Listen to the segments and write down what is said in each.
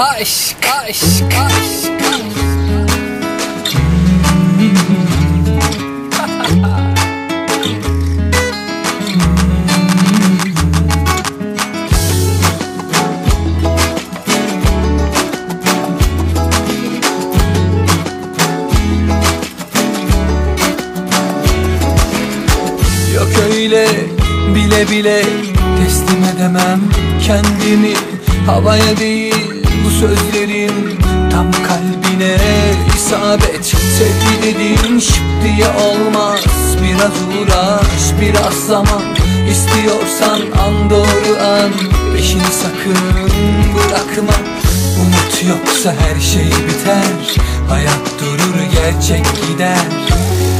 Aşk, aşk, aşk. Yok öyle bile bile teslim edemem kendimi Havaya değil bu sözlerin tam kalbine isabet. Sevgi dediğin şıp diye olmaz. Biraz uğraş biraz zaman İstiyorsan an doğru an. Peşini sakın bırakma. Umut yoksa her şey biter. Hayat durur gerçek gider.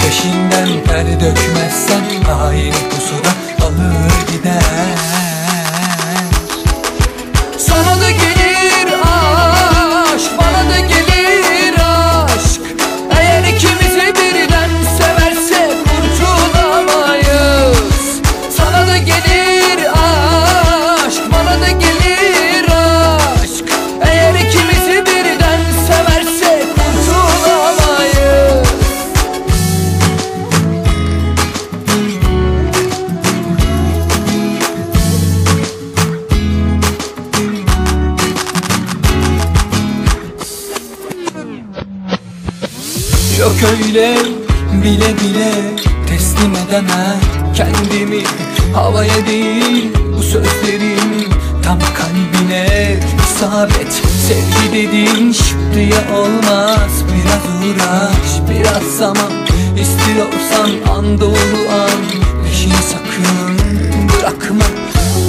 Peşinden ter dökmezsen hain pusuda alır gider Yok öyle bile bile teslim edemem kendimi. Havaya değil bu sözlerin tam kalbine isabet. Sevgi dediğin şıp diye olmaz. Biraz uğraş biraz zaman İstiyorsan an doğru an. Peşini sakın bırakma.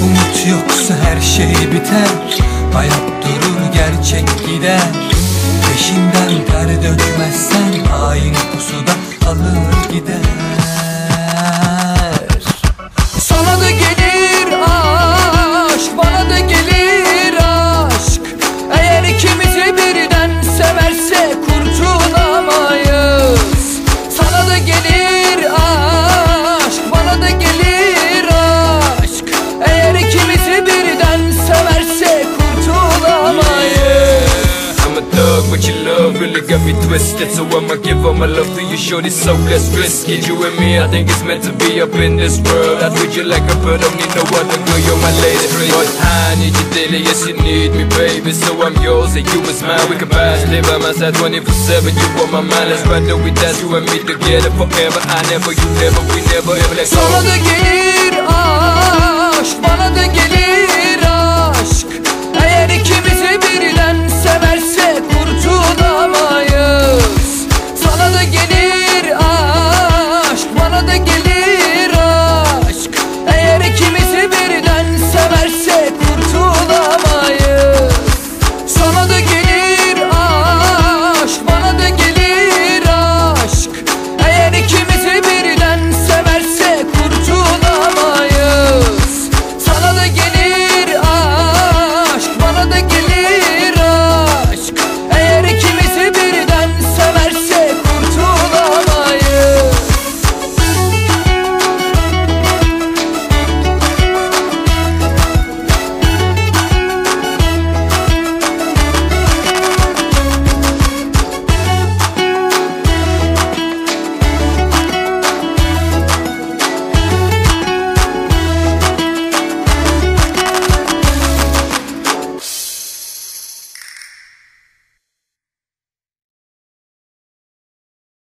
Umut yoksa her şey biter. Hayat durur gerçek gider Peşinden ter dökmezsen hain pusuda alır gider thug, but your love really got me twisted. So I'ma give all my love to you, shorty, so let's risk it. You and me, I think it's meant to be up in this world. I treat you like a bird, don't need no other girl, you're my lady. But I need you daily, yes you need me, baby. So I'm yours and you is mine. We can pass, live by my side 24-7 You on my mind, let's ride till we dance You and me together forever. I never, you never, we never ever let go. Sana da gelir